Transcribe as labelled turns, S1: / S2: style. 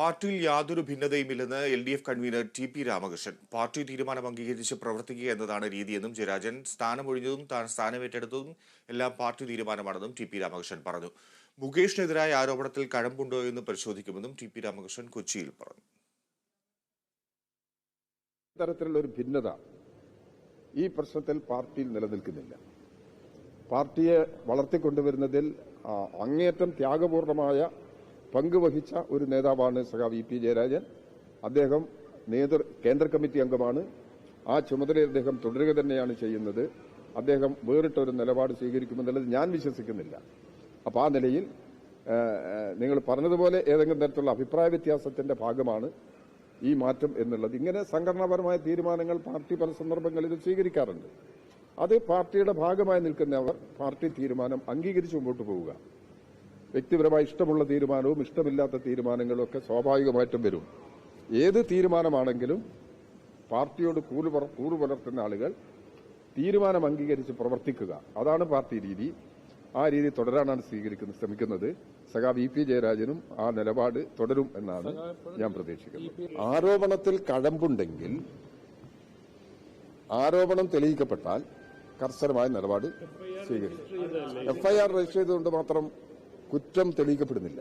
S1: പാർട്ടിയിൽ യാതൊരു ഭിന്നതയുമില്ലെന്ന് L D F convener T P Ramakrishnan. Party തീരുമാനം അംഗീകരിച്ച് പ്രവർത്തിക്കുക എന്നതാണ് രീതിയെന്നും ജയരാജൻ സ്ഥാനമൊഴിഞ്ഞതും താൻ സ്ഥാനമേറ്റെടുത്തതും എല്ലാം പാർട്ടി തീരുമാനമാണെന്നും ടി പി രാമകൃഷ്ണൻ പറഞ്ഞു. മുകേഷിനെതിരായ ആരോപണത്തിൽ കഴമ്പുണ്ടോ എന്ന് പരിശോധിക്കുമെന്നും ടി പി രാമകൃഷ്ണൻ കൊച്ചിയിൽ പറഞ്ഞു.
S2: തരത്തിലുള്ള ഒരു ഭിന്നത ഈ പ്രശ്നത്തിൽ പാർട്ടിയിൽ നിലനിൽക്കുന്നില്ല. പാർട്ടിയെ വളർത്തിക്കൊണ്ടുവരുന്നതിൽ അങ്ങേയറ്റം ത്യാഗപൂർണമായ പങ്കുവഹിച്ച ഒരു നേതാവാണ് സഖാവ് ഇ പി ജയരാജൻ. അദ്ദേഹം നേതൃ കേന്ദ്ര കമ്മിറ്റി അംഗമാണ്. ആ ചുമതല അദ്ദേഹം തുടരുക തന്നെയാണ് ചെയ്യുന്നത്. അദ്ദേഹം വേറിട്ട ഒരു നിലപാട് സ്വീകരിക്കുമെന്നുള്ളത് ഞാൻ വിശ്വസിക്കുന്നില്ല. അപ്പോൾ ആ നിലയിൽ നിങ്ങൾ പറഞ്ഞതുപോലെ ഏതെങ്കിലും തരത്തിലുള്ള അഭിപ്രായ വ്യത്യാസത്തിന്റെ ഭാഗമാണ് ഈ മാറ്റം എന്നുള്ളത്. ഇങ്ങനെ സംഘടനാപരമായ തീരുമാനങ്ങൾ പാർട്ടി പല സന്ദർഭങ്ങളിൽ സ്വീകരിക്കാറുണ്ട്. അത് പാർട്ടിയുടെ ഭാഗമായി നിൽക്കുന്നവർ പാർട്ടി തീരുമാനം അംഗീകരിച്ച് മുമ്പോട്ട് പോവുക. വ്യക്തിപരമായി ഇഷ്ടമുള്ള തീരുമാനവും ഇഷ്ടമില്ലാത്ത തീരുമാനങ്ങളും ഒക്കെ സ്വാഭാവികമായിട്ടും വരും. ഏത് തീരുമാനമാണെങ്കിലും പാർട്ടിയോട് കൂറ് പുല- കൂറ് പുലർത്തുന്ന ആളുകൾ തീരുമാനം അംഗീകരിച്ച് പ്രവർത്തിക്കുക. അതാണ് പാർട്ടി രീതി. ആ രീതി തുടരാനാണ് സ്വീകരിക്കുന്നത് ശ്രമിക്കുന്നത്. സഖാവ് ഇ പി ജയരാജനും ആ നിലപാട് തുടരും എന്നാണ് ഞാൻ പ്രതീക്ഷിക്കുന്നത്. ആരോപണത്തിൽ കഴമ്പുണ്ടെങ്കിൽ ആരോപണം തെളിയിക്കപ്പെട്ടാൽ കർശനമായ നിലപാട് സ്വീകരിക്കും. എഫ്ഐആർ രജിസ്റ്റർ ചെയ്തുകൊണ്ട് മാത്രം കുറ്റം തെളിയിക്കപ്പെടുന്നില്ല.